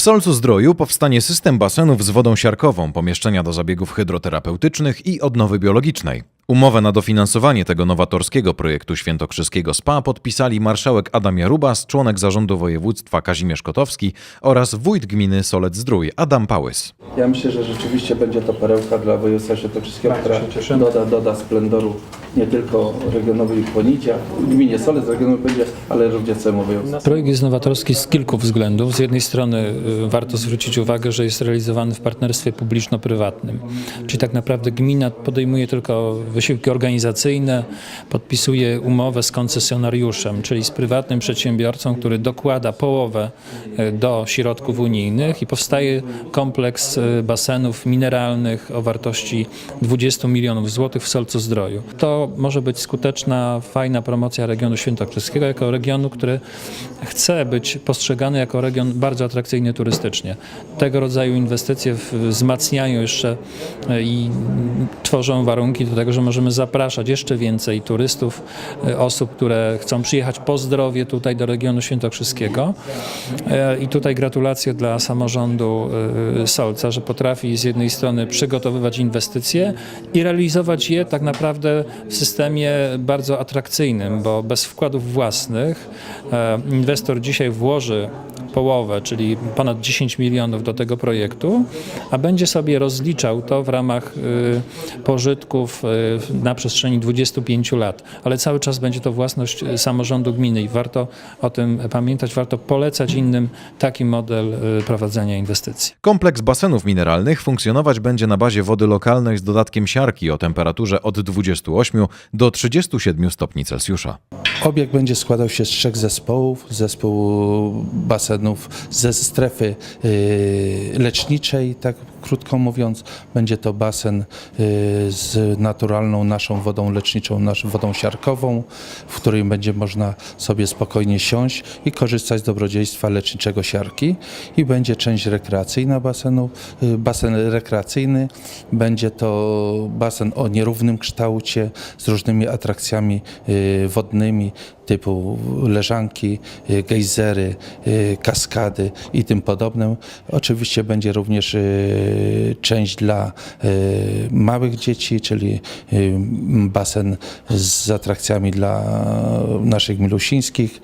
W Solcu Zdroju powstanie system basenów z wodą siarkową, pomieszczenia do zabiegów hydroterapeutycznych i odnowy biologicznej. Umowę na dofinansowanie tego nowatorskiego projektu świętokrzyskiego SPA podpisali marszałek Adam Jarubas, członek zarządu województwa Kazimierz Kotowski oraz wójt gminy Solec Zdrój Adam Pałys. Ja myślę, że rzeczywiście będzie to perełka dla województwa świętokrzyskiego, która doda, doda splendoru nie tylko regionowi Ponicia, gminie Solec, regionowi Ponicia, ale również całemu województwu. Projekt jest nowatorski z kilku względów. Z jednej strony y, warto zwrócić uwagę, że jest realizowany w partnerstwie publiczno-prywatnym. Czyli tak naprawdę gmina podejmuje tylko wysiłki organizacyjne, podpisuje umowę z koncesjonariuszem, czyli z prywatnym przedsiębiorcą, który dokłada połowę y, do środków unijnych i powstaje kompleks y, basenów mineralnych o wartości 20 milionów złotych w Solcu Zdroju. To może być skuteczna, fajna promocja regionu świętokrzyskiego jako regionu, który chce być postrzegany jako region bardzo atrakcyjny turystycznie. Tego rodzaju inwestycje wzmacniają jeszcze e, i tworzą warunki do tego, że możemy zapraszać jeszcze więcej turystów, e, osób, które chcą przyjechać po zdrowie tutaj do regionu świętokrzyskiego. E, I tutaj gratulacje dla samorządu e, Solca, że potrafi z jednej strony przygotowywać inwestycje i realizować je tak naprawdę w systemie bardzo atrakcyjnym, bo bez wkładów własnych inwestor dzisiaj włoży połowę, czyli ponad 10 milionów do tego projektu, a będzie sobie rozliczał to w ramach pożytków na przestrzeni 25 lat, ale cały czas będzie to własność y, samorządu gminy i warto o tym pamiętać, warto polecać innym taki model y, prowadzenia inwestycji. Kompleks basenów mineralnych funkcjonować będzie na bazie wody lokalnej z dodatkiem siarki o temperaturze od 28 do 37 stopni Celsjusza. Obiekt będzie składał się z trzech zespołów. Zespołu basenów ze strefy y, leczniczej, tak krótko mówiąc. Będzie to basen y, z naturalną naszą wodą leczniczą, naszą wodą siarkową, w której będzie można sobie spokojnie siąść i korzystać z dobrodziejstwa leczniczego siarki. I będzie część rekreacyjna basenu, y, basen rekreacyjny. Będzie to basen o nierównym kształcie z różnymi atrakcjami y, wodnymi typu leżanki, gejzery, kaskady i tym podobne. Oczywiście będzie również część dla y, małych dzieci, czyli y, basen z atrakcjami dla naszych milusińskich.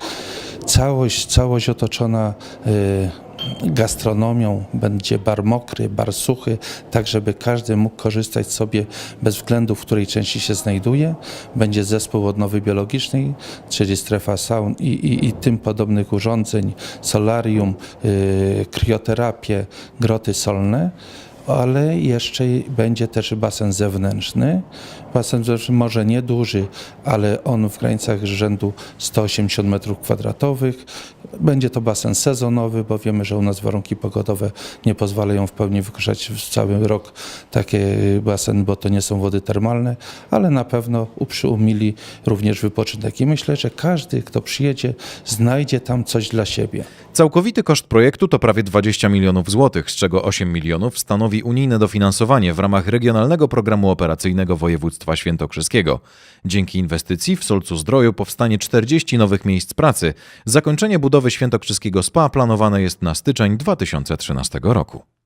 Całość, całość otoczona y, gastronomią, będzie bar mokry, bar suchy, tak żeby każdy mógł korzystać sobie bez względu w której części się znajduje. Będzie zespół odnowy biologicznej, czyli strefa saun i, i, i tym podobnych urządzeń, solarium, yy, krioterapię, groty solne ale jeszcze będzie też basen zewnętrzny. Basen zewnętrzny może nie duży, ale on w granicach rzędu 180 m2. Będzie to basen sezonowy, bo wiemy, że u nas warunki pogodowe nie pozwalają w pełni wykorzystać w cały rok takie basen, bo to nie są wody termalne, ale na pewno uprzyumili również wypoczynek. I myślę, że każdy, kto przyjedzie, znajdzie tam coś dla siebie. Całkowity koszt projektu to prawie 20 milionów złotych, z czego 8 milionów stanowi unijne dofinansowanie w ramach Regionalnego Programu Operacyjnego Województwa Świętokrzyskiego. Dzięki inwestycji w Solcu Zdroju powstanie 40 nowych miejsc pracy. Zakończenie budowy Świętokrzyskiego SPA planowane jest na styczeń 2013 roku.